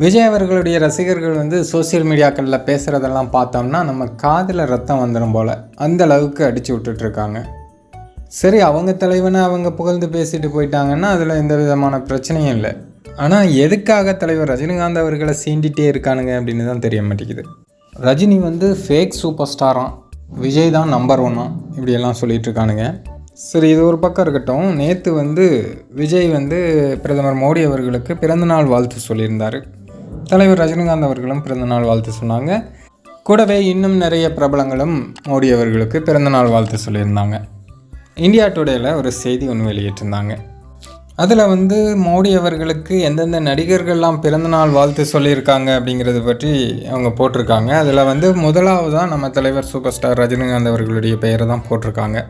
விஜய் அவர்களுடைய ரசிகர்கள் வந்து சோஷியல் மீடியாக்களில் பேசுகிறதெல்லாம் பார்த்தோம்னா நம்ம காதில் ரத்தம் வந்துடும் போல். அந்த அளவுக்கு அடித்து விட்டுட்ருக்காங்க. சரி அவங்க தலைவனை அவங்க புகழ்ந்து பேசிட்டு போயிட்டாங்கன்னா அதில் எந்த விதமான பிரச்சனையும் இல்லை. ஆனால் எதுக்காக தலைவர் ரஜினிகாந்த் அவர்களை சீண்டிகிட்டே இருக்கானுங்க அப்படின்னு தான் தெரிய மாட்டேங்குது. ரஜினி வந்து ஃபேக் சூப்பர் ஸ்டாராம் விஜய் தான் நம்பர் ஒன்னாம் இப்படியெல்லாம் சொல்லிட்டு இருக்கானுங்க. சரி இது ஒரு பக்கம் இருக்கட்டும். நேற்று வந்து விஜய் வந்து பிரதமர் மோடி அவர்களுக்கு பிறந்தநாள் வாழ்த்து சொல்லியிருந்தார். தலைவர் ரஜினிகாந்த் அவர்களும் பிறந்தநாள் வாழ்த்து சொன்னாங்க. கூடவே இன்னும் நிறைய பிரபலங்களும் மோடி அவர்களுக்கு பிறந்தநாள் வாழ்த்து சொல்லியிருந்தாங்க. இந்தியா டுடேல ஒரு செய்தி ஒன்று வெளியிட்டிருந்தாங்க. அதில் வந்து மோடி அவர்களுக்கு எந்தெந்த நடிகர்கள்லாம் பிறந்தநாள் வாழ்த்து சொல்லியிருக்காங்க அப்படிங்கிறத பற்றி அவங்க போட்டிருக்காங்க. அதில் வந்து முதலாவதாக நம்ம தலைவர் சூப்பர் ஸ்டார் ரஜினிகாந்த் அவர்களுடைய பெயரை தான் போட்டிருக்காங்க.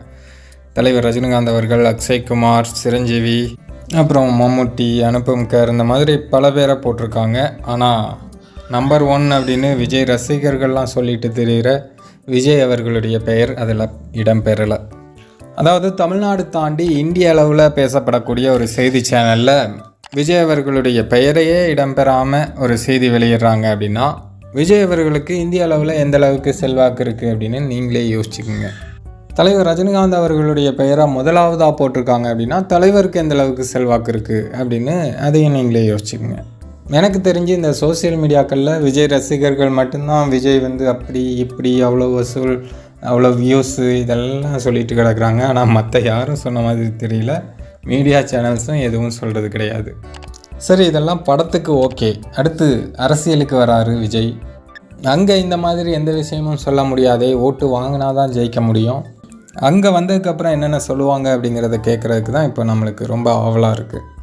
தலைவர் ரஜினிகாந்த் அவர்கள் அக்ஷய் குமார் சிரஞ்சீவி அப்புறம் மம்முட்டி அனுபம் கர் இந்த மாதிரி பல பேரை போட்டிருக்காங்க. ஆனால் நம்பர் ஒன் அப்படின்னு விஜய் ரசிகர்கள்லாம் சொல்லிட்டு தெரிகிற விஜய் அவர்களுடைய பெயர் அதில் இடம்பெறலை. அதாவது தமிழ்நாடு தாண்டி இந்திய அளவில் பேசப்படக்கூடிய ஒரு செய்தி சேனலில் விஜய் அவர்களுடைய பெயரையே இடம்பெறாமல் ஒரு செய்தி வெளியிடுறாங்க அப்படின்னா விஜய் அவர்களுக்கு இந்திய அளவில் எந்த அளவுக்கு செல்வாக்கு இருக்குது அப்படின்னு நீங்களே யோசிச்சுக்கோங்க. தலைவர் ரஜினிகாந்த் அவர்களுடைய பெயரை முதலாவதாக போட்டிருக்காங்க அப்படின்னா தலைவருக்கு எந்த அளவுக்கு செல்வாக்கு இருக்குது அப்படின்னு அதையும் நீங்களே யோசிச்சுக்கோங்க. எனக்கு தெரிஞ்சு இந்த சோஷியல் மீடியாக்களில் விஜய் ரசிகர்கள் மட்டும்தான் விஜய் வந்து அப்படி இப்படி அவ்வளோ வசூல் அவ்வளோ வியூஸு இதெல்லாம் சொல்லிட்டு கிடக்குறாங்க. ஆனால் மற்ற யாரும் சொன்ன மாதிரி தெரியல. மீடியா சேனல்ஸும் எதுவும் சொல்கிறது கிடையாது. சரி இதெல்லாம் படத்துக்கு ஓகே. அடுத்து அரசியலுக்கு வராரு விஜய். அங்கே இந்த மாதிரி எந்த விஷயமும் சொல்ல முடியாதே. ஓட்டு வாங்கினா தான் ஜெயிக்க முடியும். அங்கே வந்ததுக்கப்புறம் என்னென்ன சொல்லுவாங்க அப்படிங்கிறத கேட்குறதுக்கு தான் இப்போ நம்மளுக்கு ரொம்ப ஆவலாக இருக்குது